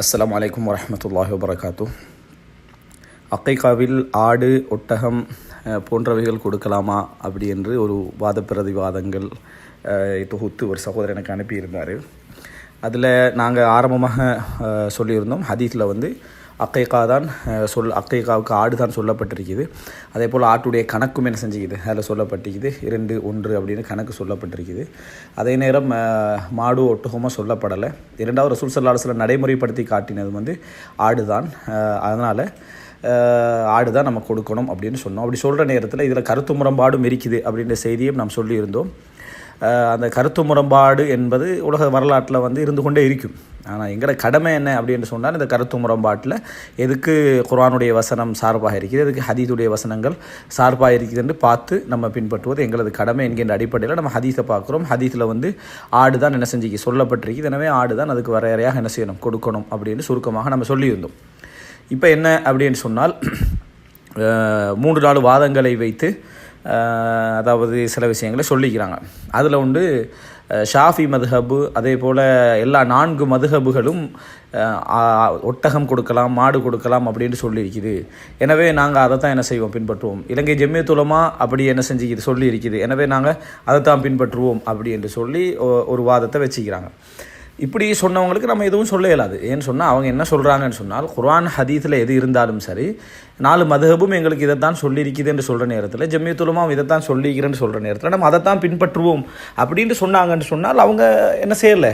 அஸ்லாம் வலைக்கம் வரமத்துல்லாஹி வபரகாத்து அக்கைக்காவில் ஆடு ஒட்டகம் போன்றவைகள் கொடுக்கலாமா அப்படி என்று ஒரு வாத பிரதிவாதங்கள் தொகுத்து ஒரு சகோதரனுக்கு எனக்கு அனுப்பியிருந்தார். அதில் நாங்கள் ஆரம்பமாக சொல்லியிருந்தோம். ஹதீஸில் வந்து அக்கைக்கா தான் சொல் அக்கைக்காவுக்கு ஆடு தான் சொல்லப்பட்டிருக்குது. அதே போல் ஆட்டுடைய கணக்கும் என்ன செஞ்சுக்குது? அதில் சொல்லப்பட்டிருக்குது. இரண்டு ஒன்று அப்படின்னு கணக்கு சொல்லப்பட்டிருக்குது. அதே நேரம் மாடு ஒட்டுகமாக சொல்லப்படலை. இரண்டாவது ரசூல் சல்லா சில நடைமுறைப்படுத்தி காட்டினது வந்து ஆடு தான் அதனால் ஆடு தான் நம்ம கொடுக்கணும் அப்படின்னு சொன்னோம். அப்படி சொல்கிற நேரத்தில் இதில் கருத்து முரம்பாடும் இருக்குது அப்படின்ற செய்தியும் நாம் சொல்லியிருந்தோம். அந்த கருத்து முரண்பாடு என்பது உலக வரலாற்றில் வந்து இருந்து கொண்டே இருக்கும். ஆனால் எங்களோட கடமை என்ன அப்படின்னு சொன்னால் இந்த கருத்து முரண்பாட்டில் எதுக்கு குரானுடைய வசனம் சார்பாக இருக்குது எதுக்கு ஹதீதுடைய வசனங்கள் சார்பாக இருக்குது என்று பார்த்து நம்ம பின்பற்றுவது எங்களது கடமை என்கின்ற அடிப்படையில் நம்ம ஹதீஸை பார்க்குறோம். ஹதீஸில் வந்து ஆடு தான் என்ன செஞ்சுக்கு சொல்லப்பட்டிருக்குது. எனவே ஆடு தான் அதுக்கு வரையறையாக என்ன செய்யணும் கொடுக்கணும் அப்படின்னு சுருக்கமாக நம்ம சொல்லியிருந்தோம். இப்போ என்ன அப்படின்னு சொன்னால் மூன்று நாலு வாதங்களை வைத்து அதாவது சில விஷயங்களை சொல்லிக்கிறாங்க. அதில் உண்டு ஷாஃபி மதுஹபு அதே போல் எல்லா நான்கு மதுஹபுகளும் ஒட்டகம் கொடுக்கலாம் மாடு கொடுக்கலாம் அப்படின்னு சொல்லியிருக்குது. எனவே நாங்கள் அதை தான் என்ன செய்வோம்? பின்பற்றுவோம். இலங்கை ஜெம்மியத்துலமா அப்படி என்ன செஞ்சுக்கிது? சொல்லியிருக்குது. எனவே நாங்கள் அதை தான் பின்பற்றுவோம் அப்படி என்று சொல்லி ஒரு வாதத்தை வச்சுக்கிறாங்க. இப்படி சொன்னவங்களுக்கு நம்ம எதுவும் சொல்ல இயலாது. ஏன்னு சொன்னால் அவங்க என்ன சொல்கிறாங்கன்னு சொன்னால் குர்ஆன் ஹதீஸில் எது இருந்தாலும் சரி நாலு மதுஹபும் எங்களுக்கு இதைத்தான் சொல்லியிருக்குது என்று சொல்கிற நேரத்தில் ஜம்மியத்துலமாவும் இதைத்தான் சொல்லியிருக்கிறேன்னு சொல்கிற நேரத்தில் நம்ம அதைத்தான் பின்பற்றுவோம் அப்படின்ட்டு சொன்னாங்கன்னு சொன்னால் அவங்க என்ன செய்யலை?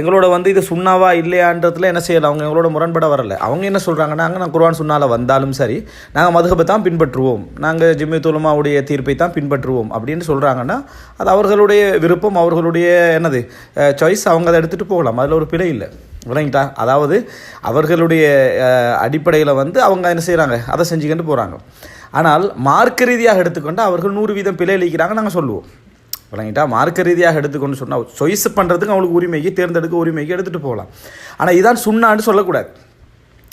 எங்களோட வந்து இது சுண்ணாவா இல்லையான்றதுல என்ன செய்யலை? அவங்க எங்களோட முரண்பட வரல. அவங்க என்ன சொல்கிறாங்கன்னா நாங்கள் குர்வான் சுண்ணாவில் வந்தாலும் சரி நாங்கள் மதுகபை தான் பின்பற்றுவோம். நாங்கள் ஜிம்மி ஜிம்மித்துலமாவுடைய தீர்ப்பை தான் பின்பற்றுவோம். அப்படின்னு சொல்கிறாங்கன்னா அது அவர்களுடைய விருப்பம் அவர்களுடைய என்னது சாய்ஸ் அவங்க அதை எடுத்துகிட்டு போகலாம். அதில் ஒரு பிழை இல்லை. விளங்கிட்டா அதாவது அவர்களுடைய அடிப்படையில் வந்து அவங்க என்ன செய்கிறாங்க அதை செஞ்சுக்கிட்டு போகிறாங்க ஆனால் மார்க்க ரீதியாக எடுத்துக்கொண்டு அவர்கள் நூறு வீதம் பிழை அளிக்கிறாங்க நாங்கள் சொல்லுவோம். விளங்கிட்டா மார்க்க ரீதியாக எடுத்துக்கொண்டு சொன்னால் சொய்ஸ் பண்ணுறதுக்கு அவங்களுக்கு உரிமைக்கு தேர்ந்தெடுக்க உரிமைக்கு எடுத்துகிட்டு போகலாம். ஆனால் இதான் சுண்ணான்னு சொல்லக்கூடாது.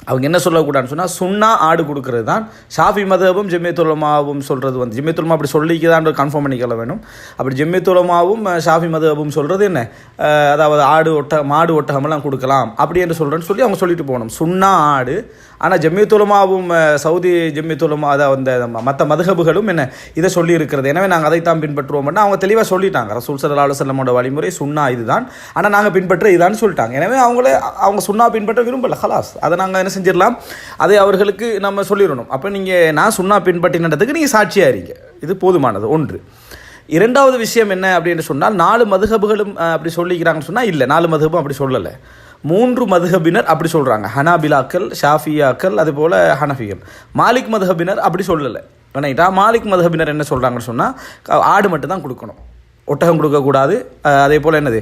அவங்க என்ன சொல்லக்கூடாதுன்னு சொன்னால் சுண்ணா ஆடு கொடுக்கறது தான் ஷாஃபி மதபும் ஜெம்மியத்துலமாவும் சொல்கிறது வந்து ஜெம்மியத்துலமா அப்படி சொல்லிக்கதான் கன்ஃபார்ம் பண்ணிக்கல வேணும். அப்படி ஜெம்மியத்துலமாவும் ஷாஃபி மதபும் சொல்கிறது என்ன? அதாவது ஆடு ஒட்ட மாடு ஒட்டகமெல்லாம் கொடுக்கலாம் அப்படி என்று சொல்கிறேன்னு சொல்லி அவங்க சொல்லிட்டு போகணும். சுண்ணா ஆடு. ஆனால் ஜெம்மியத்துலமாவும் சவுதி ஜெம்மியத்துலமா அதை அந்த மற்ற மதுகபுகளும் என்ன இதை சொல்லி இருக்கிறது எனவே நாங்கள் அதைத்தான் பின்பற்றுவோம்னா அவங்க தெளிவாக சொல்லிட்டாங்க. ரசூல் சல்லா அலுவலமோட வழிமுறை சுண்ணா இதுதான். ஆனால் நாங்கள் பின்பற்ற இதான்னு சொல்லிட்டாங்க. எனவே அவங்கள அவங்க சுண்ணா பின்பற்ற விரும்பல ஹலாஸ் அதை நாங்கள் என்ன செஞ்சிடலாம். அதை அவர்களுக்கு நம்ம சொல்லிடணும். அப்போ நீங்கள் நான் சொன்னால் பின்பற்றினதுக்கு நீங்கள் சாட்சியாக இருங்க இது போதுமானது. ஒன்று. இரண்டாவது விஷயம் என்ன அப்படின்னு சொன்னால் நாலு மதுகபுகளும் அப்படி சொல்லிக்கிறாங்கன்னு சொன்னால் இல்லை நாலு மதுகபும் அப்படி சொல்லலை. மூன்று மதுகபினர் அப்படி சொல்கிறாங்க ஹனாபிலாக்கள் ஷாஃபியாக்கள் அதுபோல் ஹனஃபிகள் மாலிக் மதுகபினர் அப்படி சொல்லலை. வேணாயிட்டா மாலிக் மதுகபினர் என்ன சொல்கிறாங்கன்னு சொன்னால் ஆடு மட்டும் தான் கொடுக்கணும். ஒட்டகம் கொடுக்கக்கூடாது. அதே போல் என்னது?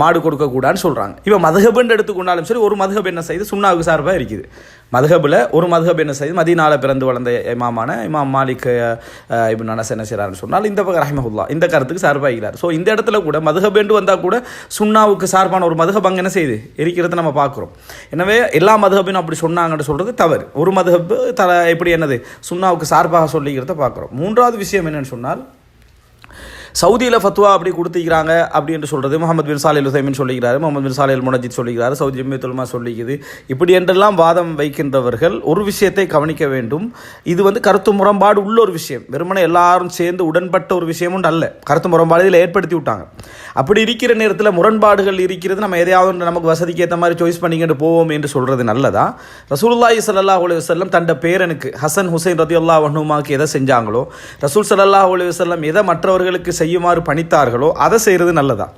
மாடு கொடுக்கக்கூடாதுன்னு சொல்கிறாங்க இப்போ மதுகபுன்னு எடுத்துக்கொண்டாலும் சரி ஒரு மதுகப் என்ன செய்யுது சுண்ணாவுக்கு சார்பாக இருக்குது. மதுகபில் ஒரு மதுகப் என்ன செய்யுது மதினால பிறந்து வளர்ந்த இமாமான இமாம் மாலிக் அஹ், இப்னு என்ன செய்கிறாருன்னு சொன்னால் இந்த பக்கம் ரஹ்மஹுல்லா இந்த கருத்துக்கு சார்பாகிறார் ஸோ இந்த இடத்துல கூட மதுஹபேண்டு வந்தால் கூட சுண்ணாவுக்கு சார்பான ஒரு மதுகப் அங்கே என்ன செய்யுது இருக்கிறத நம்ம பார்க்குறோம். எனவே எல்லா மதுகபின்னு அப்படி சொன்னாங்கன்னு சொல்கிறது தவறு. ஒரு மதுகப் த எப்படி என்னது? சுண்ணாவுக்கு சார்பாக சொல்லிக்கிறத பார்க்குறோம். மூன்றாவது விஷயம் என்னன்னு சொன்னால் சவுதியில் ஃபத்வா அப்படி கொடுத்துக்கிறாங்க அப்படின்னு சொல்கிறது முகமது பின் சாலில் உசைமின் சொல்லிக்கிறாரு முகமது பின் சாலில் முனஜித் சொல்லிக்கிறாரு சவுதி ஜம்மியத்துலமா சொல்லிக்குது. இப்படி என்றெல்லாம் வாதம் வைக்கின்றவர்கள் ஒரு விஷயத்தை கவனிக்க வேண்டும். இது வந்து கருத்து முரண்பாடு உள்ள ஒரு விஷயம். வெறுமனே எல்லாரும் சேர்ந்து உடன்பட்ட ஒரு விஷயமும் அல்ல. கருத்து முரண்பாடு இதில் ஏற்படுத்தி விட்டாங்க. அப்படி இருக்கிற நேரத்தில் முரண்பாடுகள் இருக்கிறது நம்ம எதையாவது நமக்கு வசதிக்கு ஏற்ற மாதிரி சாய்ஸ் பண்ணிக்கிட்டு போவோம் என்று சொல்கிறது நல்லதா? ரசூல்லாஹி ஸல்லல்லாஹு அலி வல்லம் தண்ட பேரனுக்கு ஹசன் ஹுசைன் ரதியுல்லாஹ் வஹ்னுமாக்கு எதை செஞ்சாங்களோ ரசூல் சல்லாஹ் அலி வல்லம் எதை மற்றவர்களுக்கு செய்யுமாறு பணித்தார்களோ அதை செய்கிறது நல்லதா?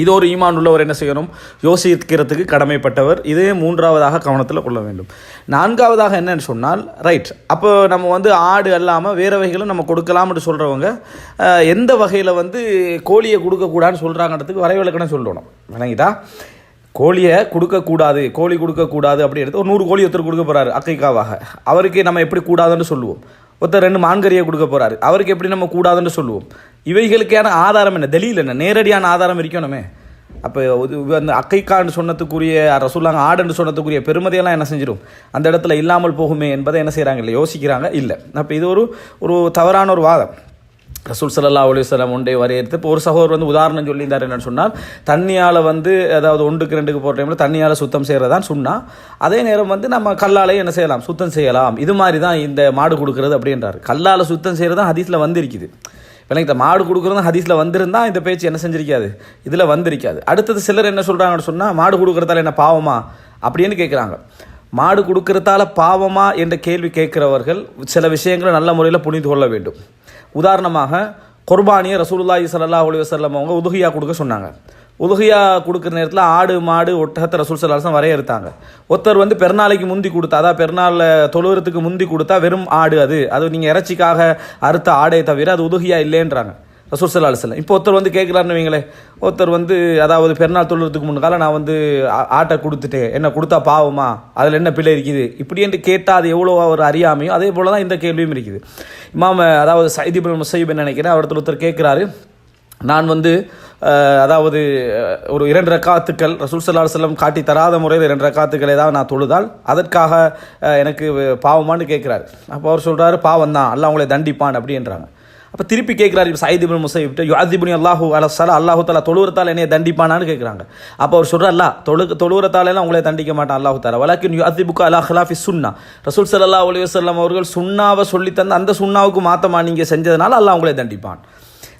இது ஒரு ஈமான் உள்ளவர் என்ன செய்யணும்? யோசிக்கிறதுக்கு கடமைப்பட்டவர். இதே மூன்றாவதாக கவனத்தில் கொள்ள வேண்டும். நான்காவதாக என்னன்னு சொன்னால் ரைட் அப்போ நம்ம வந்து ஆடு அல்லாமல் வேற வகைகளும் நம்ம கொடுக்கலாம்னு சொல்கிறவங்க எந்த வகையில் வந்து கோழியை கொடுக்கக்கூடாதுன்னு சொல்கிறாங்கன்றதுக்கு வரைவிலக்கணம் சொல்லணும். விளங்கிதா கோழியை கொடுக்கக்கூடாது கோழி கொடுக்கக்கூடாது அப்படி எடுத்து ஒரு நூறு கோழி ஒருத்தர் கொடுக்க போகிறாரு அக்கைக்காவாக. அவருக்கு நம்ம எப்படி கூடாதுன்னு சொல்லுவோம்? ஒருத்தர் ரெண்டு மான்கறியை கொடுக்க போகிறாரு அவருக்கு எப்படி நம்ம கூடாதுன்னு சொல்லுவோம்? இவைகளுக்கான ஆதாரம் என்ன? தெளியில் என்ன? நேரடியான ஆதாரம் இருக்கணுமே அப்போ அந்த அக்கைக்கான்னு சொன்னதுக்குரிய ரசூல்லாங்க ஆடுன்னு சொன்னதுக்குரிய பெருமதியெல்லாம் என்ன செஞ்சிடும் அந்த இடத்துல இல்லாமல் போகுமே என்பதை என்ன செய்கிறாங்க இல்லை யோசிக்கிறாங்க. இல்லை. அப்போ இது ஒரு ஒரு தவறான ஒரு வாதம். ரசூல் சல்லா அலுவலம் ஒன்றை வரையறுத்து இப்போ ஒரு சகோதரர் வந்து உதாரணம் சொல்லியிருந்தார் என்னன்னு சொன்னால் தண்ணியால் வந்து அதாவது ஒன்றுக்கு ரெண்டுக்கு போகிற டைமில் தண்ணியால் சுத்தம் செய்கிறதான் சொன்னால் அதே நேரம் வந்து நம்ம கல்லாலே என்ன செய்யலாம்? சுத்தம் செய்யலாம். இது மாதிரி தான் இந்த மாடு கொடுக்கறது அப்படின்றார். கல்லால் சுத்தம் செய்கிறது தான் ஹதீஸில் வந்திருக்குது. இப்போ இந்த மாடு கொடுக்குறது ஹதீஸில் வந்திருந்தா இந்த பேச்சு என்ன செஞ்சிருக்காது. இதில் வந்திருக்காது. அடுத்தது சிலர் என்ன சொல்கிறாங்கன்னு சொன்னால் மாடு கொடுக்குறதால என்ன பாவமா? அப்படின்னு கேட்குறாங்க மாடு கொடுக்கறதால பாவமா என்ற கேள்வி கேட்கிறவர்கள் சில விஷயங்களை நல்ல முறையில் புனிந்து கொள்ள வேண்டும். உதாரணமாக குர்பானியை ரசூலுல்லாஹி சல்லா அலி வசல்லம் அவங்க உதுகையாக கொடுக்க சொன்னாங்க. உலகையா கொடுக்குற நேரத்தில் ஆடு மாடு ஒட்டகத்தை ரசூல் சல்லாசம் வரையறுத்தாங்க. ஒருத்தர் வந்து பெருநாளைக்கு முந்தி கொடுத்தா அதான் பெருநாளில் தொழுகிறதுக்கு முந்தி கொடுத்தா வெறும் ஆடு அது. அது நீங்கள் இறைச்சிக்காக அறுத்த ஆடே தவிர அது உதுகியா இல்லைன்றாங்க. ரசூல் சல்லா அலுவலம் இப்போ ஒருத்தர் வந்து கேட்குறாருன்னு வைங்களேன். ஒருத்தர் வந்து அதாவது பெருநாள் தொழுறதுக்கு முன்னால நான் வந்து ஆட்டை கொடுத்துட்டேன். என்ன கொடுத்தா பாவமா? அதில் என்ன பிழை இருக்குது? இப்படி என்று கேட்டால் அது எவ்வளோ ஒரு அறியாமையும் அதே போல் தான் இந்த கேள்வியும் இருக்குது. இமாம அதாவது சைதிபுல் முசைப் நினைக்கிறேன் அவர்த்துல ஒருத்தர் கேட்குறாரு நான் வந்து அதாவது ஒரு இரண்டு ரக்காத்துக்கள் ரசூல் சல்லா செல்லம் காட்டி தராத முறையில் இரண்டு ரக்காத்துக்களை ஏதாவது நான் தொழுதால் அதற்காக எனக்கு பாவமான்னு கேட்குறாரு. அப்போ அவர் சொல்கிறாரு பாவம் தான் அல்லா அவங்களை தண்டிப்பான் அப்படின்றாங்க. அப்போ திருப்பி கேட்குறாரு இப்போ சைதிபுல் முசைப்ட்டு யுஅதிபுனி அல்லாஹூ அலசல அல்லாஹு தாலா தொழுவரத்தால் என்னைய தண்டிப்பானான்னு கேட்குறாங்க. அப்போ அவர் சொல்கிறார் அல்லா தொழு தொழுவரத்தாலெல்லாம் உங்களை தண்டிக்க மாட்டான் அல்லாஹு தாலா வலாக்கின் யுஅதிபுக்கு அலா ஹலாஃபி சுன்னா. ரசூல் ஸல்லல்லாஹு அலி வஸல்லம் அவர்கள் சுண்ணாவை சொல்லித்தந்த அந்த சுண்ணாவுக்கு மாத்தமா நீங்கள் செஞ்சதுனால அல்லாஹ் உங்களை தண்டிப்பான்.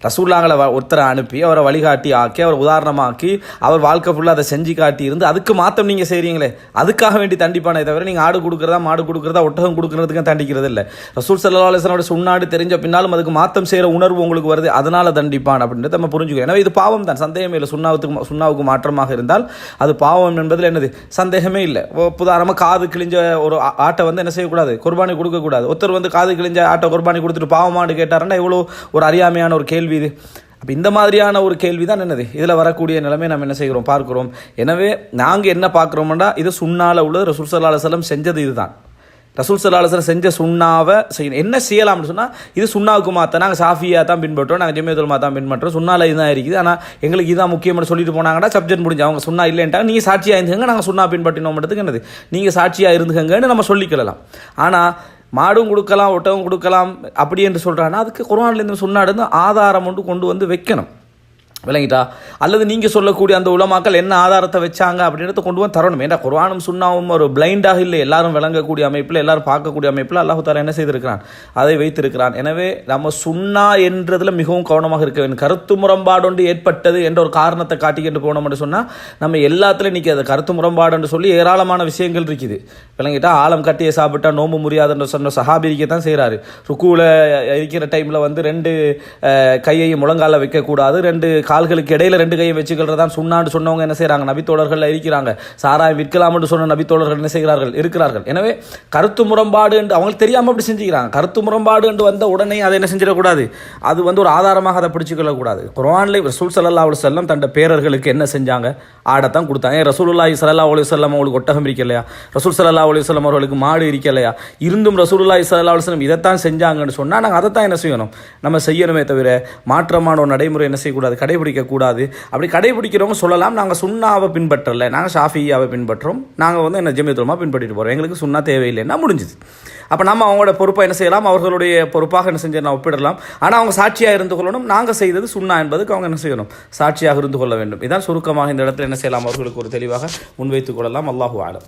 ரசூல்லாங்களை ஒருத்தரை அனுப்பி அவரை வழிகாட்டி ஆக்கி அவரை உதாரணமாக்கி அவர் வாழ்க்கை ஃபுல்லாக அதை செஞ்சு காட்டி இருந்து அதுக்கு மாற்றம் நீங்கள் செய்கிறீங்களே அதுக்காக வேண்டி தண்டிப்பானே தவிர நீங்கள் ஆடு கொடுக்குறதா மாடு கொடுக்குறதா ஒட்டகம் கொடுக்குறதுக்கு தண்டிக்கிறது இல்லை. ரசூல் சல்லா அலுவலோட சுண்ணாடு தெரிஞ்ச பின்னாலும் அதுக்கு மாற்றம் செய்கிற உணர்வு உங்களுக்கு வருது அதனால் தண்டிப்பான் அப்படின்றத நம்ம புரிஞ்சுக்கணும். எனவே இது பாவம் தான். சந்தேகமே இல்லை. சுண்ணாவுக்கு சுண்ணாவுக்கு மாற்றமாக இருந்தால் அது பாவம் என்பதில் என்னது? சந்தேகமே இல்லை. உதாரணமாக காது கிழிஞ்ச ஒரு ஆட்டை வந்து என்ன செய்யக்கூடாது? குர்பானி கொடுக்கக்கூடாது. ஒருத்தர் வந்து காது கிழிஞ்ச ஆட்டை குர்பானி கொடுத்துட்டு பாவமானு கேட்டாருன்னா இவ்வளோ ஒரு அறியாமையான ஒரு கேள்வி இது. அப்போ இந்த மாதிரியான ஒரு கேள்வி தான் என்னது? இதில் வரக்கூடிய நிலைமை நம்ம என்ன செய்கிறோம்? பார்க்குறோம். எனவே நாங்கள் என்ன பார்க்குறோம்னா இது சுண்ணால உள்ள ரசூல் சல்லா செஞ்சது இதுதான். ரசூல் சல்லா செஞ்ச சுண்ணாவை செய்யணும். என்ன செய்யலாம்னு சொன்னால் இது சுண்ணாவுக்கு மாற்ற நாங்கள் சாஃபியாக தான் பின்பற்றோம். நாங்கள் ஜெமியத்துல் தான் பின்பற்றோம். சுண்ணால இதுதான் இருக்குது. ஆனால் எங்களுக்கு இதுதான் முக்கியம்னு சொல்லிட்டு போனாங்கன்னா சப்ஜெக்ட் முடிஞ்சு அவங்க சுண்ணா இல்லைன்ட்டாங்க. நீங்கள் சாட்சியாக இருந்துக்கங்க. நாங்கள் சுண்ணா பின்பற்றினோம்ன்றதுக்கு என்னது? நீங்கள் சாட்சியாக இருந்துங்கன்னு நம்ம சொல்லிக்கலாம் ஆனால் மாடும் கொடுக்கலாம் ஒட்டகம் கொடுக்கலாம் அப்படி என்று சொல்கிறாங்கன்னா அதுக்கு குரான்லேருந்து சொன்னாடுன்னு ஆதாரம் ஒன்று கொண்டு வந்து வைக்கணும். விளங்கிட்டா? அல்லது நீங்கள் சொல்லக்கூடிய அந்த உலமாக்கள் என்ன ஆதாரத்தை வச்சாங்க அப்படின்றத கொண்டு வந்து தரணும். ஏன்னா குர்வானும் சுண்ணாவும் ஒரு பிளைண்டாக இல்லை. எல்லாரும் விளங்கக்கூடிய அமைப்பில் எல்லாரும் பார்க்கக்கூடிய அமைப்பில் அல்லாஹு தாலா என்ன செய்திருக்கிறான்? அதை வைத்திருக்கிறான். எனவே நம்ம சுண்ணா என்றதில் மிகவும் கவனமாக இருக்க வேண்டும். கருத்து முரண்பாடு ஒன்று ஏற்பட்டது என்ற ஒரு காரணத்தை காட்டிக்கிட்டு போனோம்னு சொன்னால் நம்ம எல்லாத்துலையும் நிற்க அது கருத்து முரண்பாடுன்னு சொல்லி ஏராளமான விஷயங்கள் இருக்குது. விளங்கிட்டா ஆழம் கட்டியை சாப்பிட்டா நோம்பு முடியாதுன்னு சொன்ன சஹாபிரிக்க தான் செய்கிறாரு ருக்குவில் இருக்கிற டைமில் வந்து ரெண்டு கையை கையையும் முழங்கால வைக்கக்கூடாது. ரெண்டு கால்களுக்கு இடையில ரெண்டு கையை வச்சுக்கிறதான் சுண்ணான்னு சொன்னவங்க என்ன செய்கிறாங்க நபித்தோழர்கள் இருக்கிறாங்க. சாராயம் விற்கலாம்னு சொன்ன நபித்தோழர்கள் என்ன செய்கிறார்கள்? இருக்கிறார்கள். எனவே கருத்து முரண்பாடு என்று அவங்களுக்கு தெரியாமல் அப்படி செஞ்சுக்கிறாங்க. கருத்து முரண்பாடு என்று வந்த உடனே அதை என்ன செஞ்சிடக்கூடாது? அது வந்து ஒரு ஆதாரமாக அதை பிடிச்சிக்கொள்ளக்கூடாது. குர்ஆன்ல ரசூல் சல்லா அலி செல்லம் தன் பேரர்களுக்கு என்ன செஞ்சாங்க? ஆடத்தான் கொடுத்தாங்க. ஏன் ரசூலுல்லாஹி சல்லா அலி செல்லம் அவங்களுக்கு ஒட்டகம் இருக்கலையா ரசூல் சல்லா அலி செல்லம் அவர்களுக்கு மாடு இருக்கலையா இருந்தும் ரசூலுல்லாஹி சல்லா அலி செல்லம் இதைத்தான் செஞ்சாங்கன்னு சொன்னால் நாங்கள் அதைத்தான் என்ன செய்யணும்? நம்ம செய்யணுமே தவிர மாற்றமான ஒரு நடைமுறை என்ன செய்யக்கூடாது? கடை கடைபிடிக்கக்கூடாது. அப்படி கடைபிடிக்கிறவங்க சொல்லலாம் நாங்கள் சுண்ணாவை பின்பற்றல. நாங்கள் ஷாஃபியாவை பின்பற்றோம். நாங்கள் வந்து என்ன ஜெமியத்துலமாக பின்பற்றிட்டு போகிறோம் எங்களுக்கு சுண்ணா தேவையில்லைன்னா முடிஞ்சுது. அப்போ நம்ம அவங்களோட பொறுப்பை என்ன செய்யலாம்? அவர்களுடைய பொறுப்பாக என்ன செஞ்சு நான் ஒப்பிடலாம்? ஆனால் அவங்க சாட்சியாக இருந்து கொள்ளணும். நாங்கள் செய்தது சுண்ணா என்பதுக்கு அவங்க என்ன செய்யணும்? சாட்சியாக இருந்து கொள்ள வேண்டும். இதான் சுருக்கமாக இந்த இடத்துல என்ன செய்யலாம்? அவர்களுக்கு ஒரு தெளிவாக முன்வைத்துக் கொள்ளலாம். அல்லாஹு ஆலம்